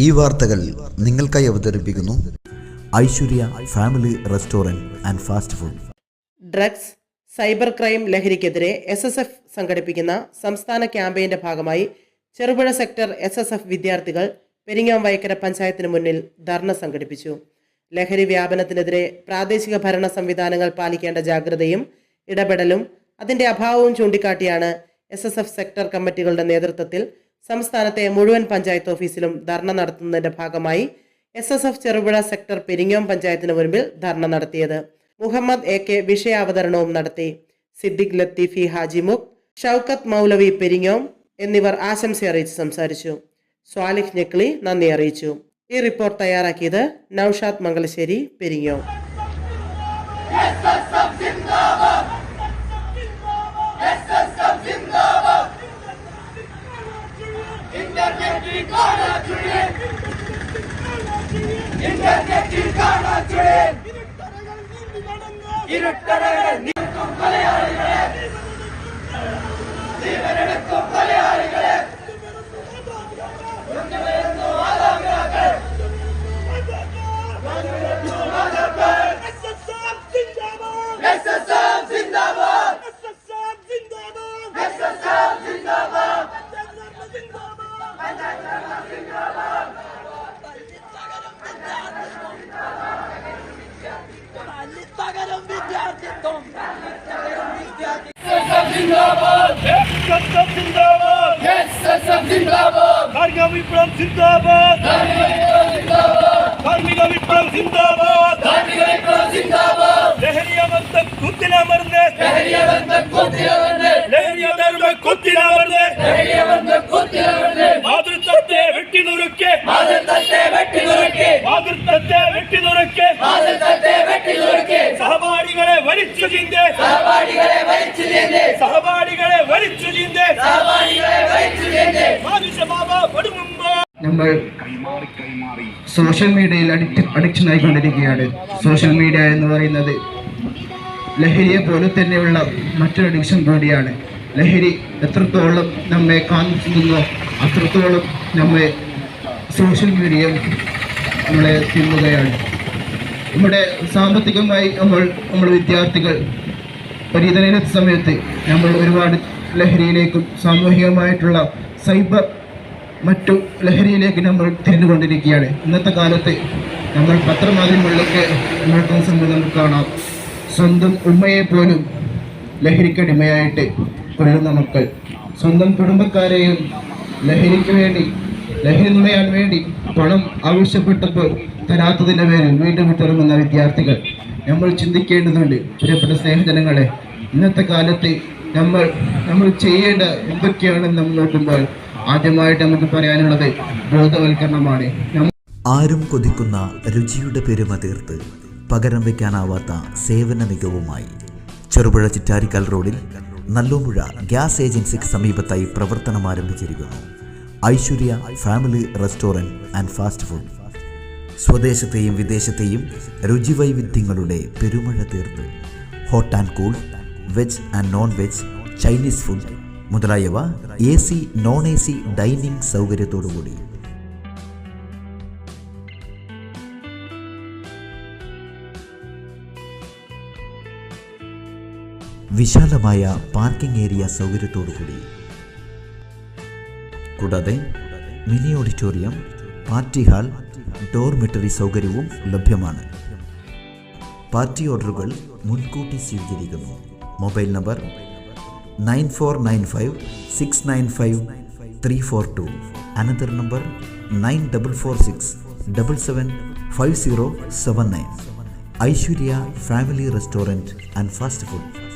ഈ വാർത്തകൾ നിങ്ങൾക്കായി അവതരിപ്പിക്കുന്നു Aishwarya family restaurant and fast food. Drugs cyber crime ലഹരിക്കെതിരെ എസ് എസ് എഫ് സംഘടിപ്പിക്കുന്ന സംസ്ഥാന ക്യാമ്പയിന്റെ ഭാഗമായി Cherupuzha sector S S F വിദ്യാർത്ഥികൾ പെരിങ്ങാം വയക്കര പഞ്ചായത്തിന് മുന്നിൽ ധർണ സംഘടിപ്പിച്ചു. ലഹരി വ്യാപനത്തിനെതിരെ പ്രാദേശിക ഭരണ സംവിധാനങ്ങൾ പാലിക്കേണ്ട ജാഗ്രതയും ഇടപെടലും അതിന്റെ അഭാവവും ചൂണ്ടിക്കാട്ടിയാണ് എസ് സെക്ടർ കമ്മിറ്റികളുടെ നേതൃത്വത്തിൽ സംസ്ഥാനത്തെ മുഴുവൻ പഞ്ചായത്ത് ഓഫീസിലും ധർണ നടത്തുന്നതിന്റെ ഭാഗമായി S S F Cherupuzha sector Peringom പഞ്ചായത്തിന് മുൻപിൽ ധർണ നടത്തിയത്. മുഹമ്മദ് എ കെ വിഷയാവതരണവും നടത്തി. സിദ്ദിഖ് ലത്തീഫി ഹാജിമുഖ് ഷൗക്കത്ത് മൗലവി പെരിങ്ങോം എന്നിവർ ആശംസ അറിയിച്ച് സംസാരിച്ചു. സ്വാലിഹ് ഞെക്ലി നന്ദി അറിയിച്ചു. ഈ റിപ്പോർട്ട് തയ്യാറാക്കിയത് നൌഷാദ് മംഗലശ്ശേരി പെരിങ്ങോം. இன்டர்நெட்டில் காணாச்சுடேன் இருட்டறைகள் நீங்கி நடந்த. இருட்டறைகள் நீக்கும் വിപ്ലവം സിന്ദാബാദ്. കാർമിക വിപ്ലവം സിന്ദാബാദ്. ലഹരിയ മർദ്ദം കുത്തിന മർദ്ദ ലഹരിയ നമ്മൾ സോഷ്യൽ മീഡിയയിൽ അഡിക്റ്റ് അഡിക്ഷൻ ആയിക്കൊണ്ടിരിക്കുകയാണ് സോഷ്യൽ മീഡിയ എന്ന് പറയുന്നത് ലഹരിയെ പോലെ തന്നെയുള്ള മറ്റൊരു അഡിക്ഷൻ കൂടിയാണ്. ലഹരി എത്രത്തോളം നമ്മെ കാണിക്കുന്നോ അത്രത്തോളം നമ്മെ സോഷ്യൽ മീഡിയ നമ്മളെ തിന്നുകയാണ്. നമ്മുടെ സാമ്പത്തികമായി നമ്മൾ നമ്മൾ വിദ്യാർത്ഥികൾ പരിധനയിലെ സമയത്ത് നമ്മൾ ഒരുപാട് ലഹരിയിലേക്കും സാമൂഹികമായിട്ടുള്ള സൈബർ മറ്റു ലഹരിയിലേക്ക് നമ്മൾ തിരിഞ്ഞുകൊണ്ടിരിക്കുകയാണ്. ഇന്നത്തെ കാലത്ത് നമ്മൾ പത്രമാധ്യമങ്ങളിലൊക്കെ നോക്കുന്ന സമയത്ത് നമുക്ക് കാണാം. സ്വന്തം ഉമ്മയെ പോലും ലഹരിക്കടിമയായിട്ട് കൊല്ലുന്ന മക്കൾ. സ്വന്തം കുടുംബക്കാരെയും ലഹരിക്ക് വേണ്ടി ലഹരി നുണയാൻ വേണ്ടി പണം ആവശ്യപ്പെട്ടപ്പോൾ തരാത്തതിന്റെ പേരിൽ വീണ്ടും വിട്ടിറങ്ങുന്ന വിദ്യാർത്ഥികൾ. നമ്മൾ ചിന്തിക്കേണ്ടതുണ്ട് പ്രിയപ്പെട്ട സ്നേഹജനങ്ങളെ ഇന്നത്തെ കാലത്ത് നമ്മൾ നമ്മൾ ചെയ്യേണ്ട എന്തൊക്കെയാണെന്ന് നമ്മൾ നോക്കുമ്പോൾ ആദ്യമായിട്ട് നമുക്ക് പറയാനുള്ളത് ബോധവൽക്കരണമാണ്. ആരും കൊതിക്കുന്ന രുചിയുടെ പെരുമ തീർത്ത് പകരം വയ്ക്കാനാവാത്ത സേവന മികവുമായി ചെറുപുഴ ചിറ്റാരിക്കൽ റോഡിൽ നല്ലോമ്പുഴ ഗ്യാസ് ഏജൻസിക്ക് സമീപത്തായി പ്രവർത്തനം ആരംഭിച്ചിരിക്കുന്നു. Aishwarya family restaurant and fast food. സ്വദേശത്തെയും വിദേശത്തെയും രുചിവൈവിധ്യങ്ങളുടെ പെരുമഴ തീർത്ത് hot and cool veg and non veg Chinese food മുതലായവ A C non A C dining സൗകര്യത്തോടുകൂടി. വിശാലമായ പാർക്കിംഗ് ഏരിയ സൗകര്യത്തോടുകൂടി. കൂടാതെ mini auditorium party hall dormitory സൗകര്യവും ലഭ്യമാണ്. പാർട്ടി ഓർഡറുകൾ മുൻകൂട്ടി സ്വീകരിക്കുന്നു. Mobile number nine four nine five six nine five three four two. Another number nine double four six double seven five zero seven nine. Aishwarya Family Restaurant and Fast Food.